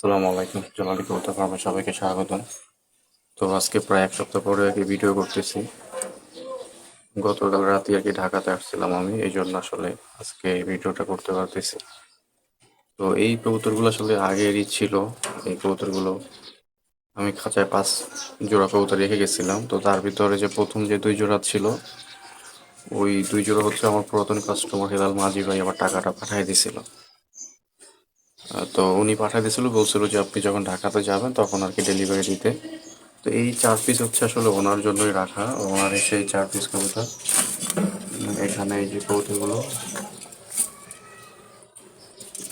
আসসালামু আলাইকুম। জোনালি কবিতা ফার্মে সবাইকে স্বাগতম। তো আজকে প্রায় এক সপ্তাহ পরে আর কি ভিডিও করতেছি। গতকাল রাতে আর কি ঢাকাতে আসছিলাম আমি এই জন্য আসলে আজকে এই ভিডিওটা করতে পারতেছি। তো এই কবুতরগুলো আসলে আগেরই ছিল। এই কবুতরগুলো আমি খাঁচায় পাঁচ জোড়া কবুতর রেখে গেছিলাম। তো তার ভিতরে যে প্রথম যে দুই জোড়া ছিল ওই দুই জোড়া হচ্ছে আমার পুরাতন কাস্টমার হেলাল মাঝি ভাই আমার টাকাটা পাঠিয়ে আহ, তো উনি পাঠিয়ে দিয়েছিল বলছিল যে আপনি যখন ঢাকাতে যাবেন তখন আর কি ডেলিভারি দিতে। তো এই চার পিস হচ্ছে আসলে ওনার জন্যই রাখা ওনার সেই চার পিস কবুতর উম, এখানে এই যে কবুতরগুলো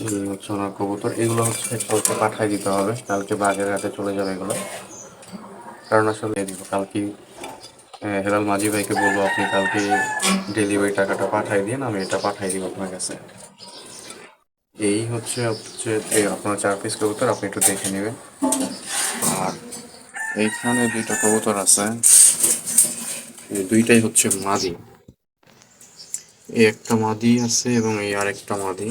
উম, হচ্ছে ওনার কবুতর। এগুলো হচ্ছে কালকে পাঠিয়ে দিতে হবে কালকে বাগের হাতে চলে যাবে এগুলো। কারণ আসলে দিব কালকে হেলাল মাঝি ভাইকে বলব আপনি কালকে ডেলিভারি টাকাটা পাঠিয়ে দিন আমি এটা পাঠিয়ে দিব আপনার কাছে। এই হচ্ছে হচ্ছে আপনার চার পিস কবুতর, আপনি একটু দেখে নেবেন। আর এইখানে দুইটা কবুতর আছে। দুইটাই হচ্ছে মাদি। এই একটা মাদি আছে এবং এই আরেকটা মাদি।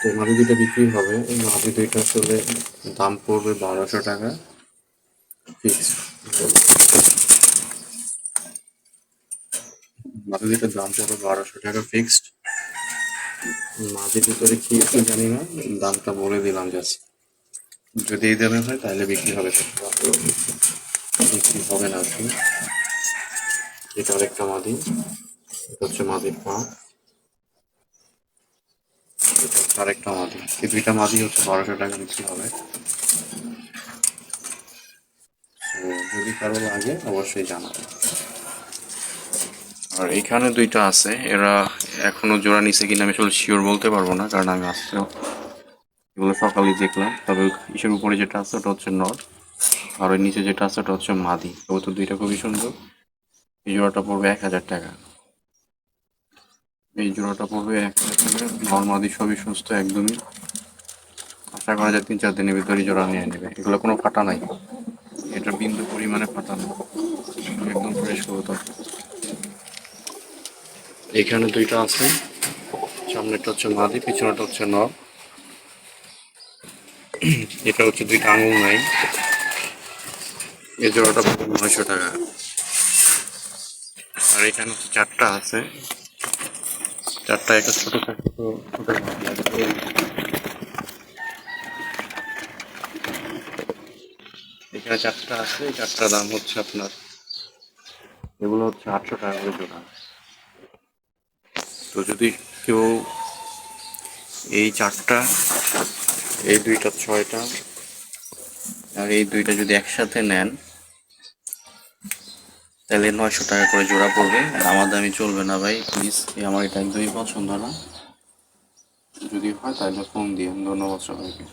তো মাদি দুইটা বিক্রি হবে। এই মাদি দুইটা আসলে দাম পড়বে বারোশো টাকা। ফিক্স মাদি দুইটার দাম পড়বে বারোশো টাকা ফিক্সড মাঝে ভিতরে কি একটু জানি না, দামটা বলে দিলাম জাস্ট যদি এই দামে হয় তাহলে বিক্রি হবে। বিক্রি হবে না কি এটা আরেকটা মাদি। এটা হচ্ছে মাদির পা। এটা হচ্ছে আরেকটা মাদি। এই দুইটা মাদি হচ্ছে বারোশো টাকা বিক্রি হবে। যদি কারও লাগে, অবশ্যই জানাবে আর এইখানে দুইটা আছে। এরা এখনও জোড়া নিচে কিনা আমি আসলে শিওর বলতে পারব না, কারণ আমি আসতেও এগুলো সকালে দেখলাম। তবে ইসের উপরে যেটা আছে ওটা হচ্ছে নর আর ওই নিচে যেটা আছে ওটা হচ্ছে মাদি। তবে তো দুইটা খুবই সুন্দর। এই জোড়াটা পড়বে এক হাজার টাকা। এই জোড়াটা পড়বে এক হাজার টাকা। নর, মাদি সবই সুস্থ একদমই। আশা করা যায় তিন চার দিনের ভিতরে জোড়া নিয়ে নেবে। এগুলো কোনো ফাটা নাই। এটা বিন্দু পরিমাণে ফাটা না একদম ফ্রেশ কবুতর। এখানে দুইটা আছে। সামনেটা হচ্ছে মাদি পিছনেটা হচ্ছে নর এটা হচ্ছে দুইটা আঙুল নাই। এই জোড়াটা নয়শো টাকা। আর এখানে হচ্ছে চারটা আছে। চারটা একটা ছোট ছোট এখানে চারটা আছে চারটা দাম হচ্ছে আপনার, এগুলো হচ্ছে আটশো টাকা করে জোড়া। তো যদি কেউ এই চারটা, এই দুইটা, ছয়টা আর এই দুইটা যদি একসাথে নেন, তাহলে নয়শো টাকা করে জোড়া পড়বে। আর আমার দামি চলবে না ভাই প্লিজ আমার এটা একদমই পছন্দ না। যদি হয় তাহলে ফোন দিন ধন্যবাদ সবাইকে।